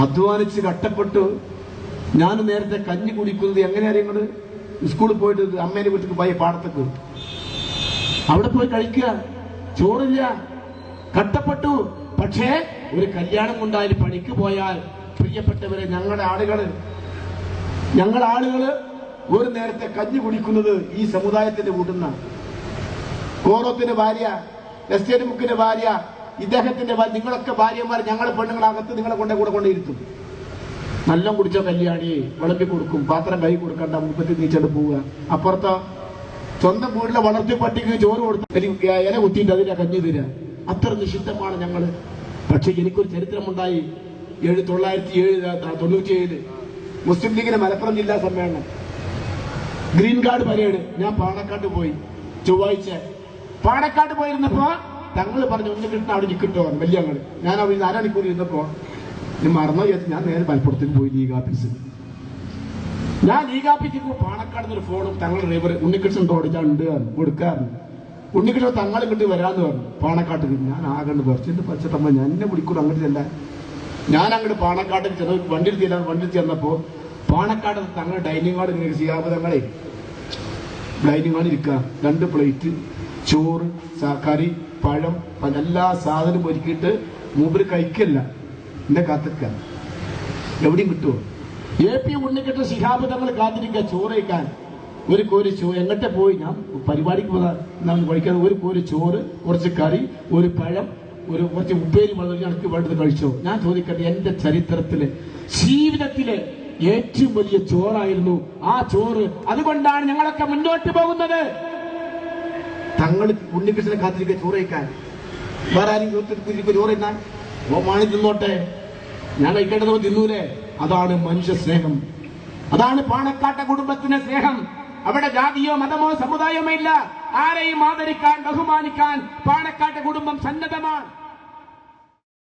അധ്വാനിച്ച് കട്ടപ്പെട്ട് ഞാൻ നേരത്തെ കഞ്ഞി കുടിക്കുന്നത് എങ്ങനെ അറിയുന്നത് സ്കൂളിൽ പോയിട്ട് അമ്മേനെ വീട്ടിൽ പോയി പാടത്തേക്ക്. അവിടെ പോയി കഴിക്കുക. ചോറില്ല. കട്ടപ്പെട്ടു പക്ഷേ ഒരു കല്യാണം കൊണ്ടായാലും പണിക്ക് പോയാൽ പ്രിയപ്പെട്ടവരെ ഞങ്ങളുടെ ആളുകൾ ഞങ്ങളുടെ ആളുകൾ ഒരു നേരത്തെ കഞ്ഞി കുടിക്കുന്നത് ഈ സമുദായത്തിന്റെ കൂട്ടുന്ന കോറോത്തിന്റെ ഭാര്യ എസ്റ്റേറ്റ് മുക്കിന്റെ ഭാര്യ ഇദ്ദേഹത്തിന്റെ നിങ്ങളൊക്കെ ഭാര്യമാർ ഞങ്ങൾ പെണ്ണുങ്ങളകത്ത് നിങ്ങളെ കൊണ്ടേ കൂടെ കൊണ്ടിരുത്തും നല്ല കുടിച്ച കല്യാണി വിളമ്പി കൊടുക്കും പാത്രം കൈ കൊടുക്കണ്ട മുപ്പത്തി നീച്ചോണ്ട് പോവുക. അപ്പുറത്തോ സ്വന്തം വീട്ടിലെ വളർത്തി പട്ടിക്ക് ചോറ് കൊടുത്ത് ഇല കുത്തിയിട്ട് അതിനെ കഞ്ഞി തരിക. അത്ര നിഷിദ്ധമാണ് ഞങ്ങൾ പക്ഷെ എനിക്കൊരു ചരിത്രമുണ്ടായി. ഏഴ് തൊള്ളായിരത്തി ഏഴ് തൊണ്ണൂറ്റി ഏഴിൽ മുസ്ലിം ലീഗിന്റെ മലപ്പുറം ജില്ലാ സമ്മേളനം. Green card parade. ഞാൻ പാണക്കാട്ട് പോയി. ചൊവ്വാഴ്ച. പാണക്കാട്ട് പോയിരുന്നപ്പോ തങ്ങൾ പറഞ്ഞു കിട്ടണ അവിടെ നിൽക്കട്ടോ വലിയ ഞങ്ങൾ ഞാൻ അവിടെ അരമണിക്കൂർ ഇരുന്നപ്പോ ഞാൻ മറന്നു വിചാരിച്ചു ഞാൻ നേരെ മലപ്പുറത്തിന് പോയി ലീഗ് ഞാൻ ലീഗ് ഓഫീസിൽ പാണക്കാട് ഒരു ഫോണും തങ്ങളുടെ ഡ്രൈവർ ഉണ്ണികൃഷ്ണൻ ഉണ്ട് കൊടുക്കാറുണ്ട് ഉണ്ണികൃഷ്ണൻ തങ്ങൾ ഇങ്ങോട്ട് വരാന്ന് പറഞ്ഞു പാണക്കാട്ട് ഞാൻ ആകണ്ട് കുറച്ചിട്ട് പച്ചത്തമ്മ ഞാൻ എന്നെ വിളിക്കൂർ അങ്ങോട്ട് ചെല്ലാൻ? ഞാൻ അങ്ങോട്ട് പാണക്കാട്ടിൽ ചെന്ന് വണ്ടിയിൽ ചെല്ലാൻ വണ്ടിയിൽ ചെന്നപ്പോ പാണക്കാട് തങ്ങൾ ഡൈനിങ് ഹാൾ ഇങ്ങനെ ചെയ്യാമോ തങ്ങളെ. ഡൈനിങ് ഹാളിൽ ഇരിക്കുക രണ്ട് പ്ലേറ്റ് ചോറ് കറി പഴം പലെല്ലാ സാധനവും ഒരുക്കിയിട്ട് മൂപ്പര് കഴിക്കല്ല. എന്നെ കാത്തിക്ക എവിടെയും കിട്ടുമോ എ പി ഉണ്ണിക്കിട്ട് ശിഹാബ് തങ്ങൾ കാത്തിരിക്കുക ചോറ് കഴിക്കാൻ ഒരു കോരി ചോ എങ്ങോട്ടെ പോയി ഞാൻ പരിപാടിക്ക് പോകാൻ കഴിക്കാൻ ഒരു കോരി ചോറ് കുറച്ച് കറി ഒരു പഴം ഒരു കുറച്ച് ഉപ്പേരി വളരെ എനിക്ക് വേണ്ടത് കഴിച്ചോ? ഞാൻ ചോദിക്കട്ടെ എന്റെ ചരിത്രത്തിൽ ജീവിതത്തിലെ ഏറ്റവും വലിയ ചോറായിരുന്നു ആ ചോറ്. അതുകൊണ്ടാണ് ഞങ്ങളൊക്കെ മുന്നോട്ട് പോകുന്നത്. തങ്ങൾ ഉണ്ണികൃഷ്ണനെ കാത്തിരിക്കുക ചോറ് കഴിക്കാൻ. വേറെ ആരും ചോദിച്ചിട്ട് ചോറ് എന്നാൽ മാണി തിന്നോട്ടെ. ഞാൻ കഴിക്കേണ്ടത് തിന്നൂലേ? അതാണ് മനുഷ്യ സ്നേഹം. അതാണ് പാണക്കാട്ട കുടുംബത്തിന്റെ സ്നേഹം. അവിടെ ജാതിയോ മതമോ സമുദായമോ ഇല്ല. ആരെയും ആദരിക്കാൻ ബഹുമാനിക്കാൻ പാണക്കാട്ട കുടുംബം സന്നദ്ധമാണ്.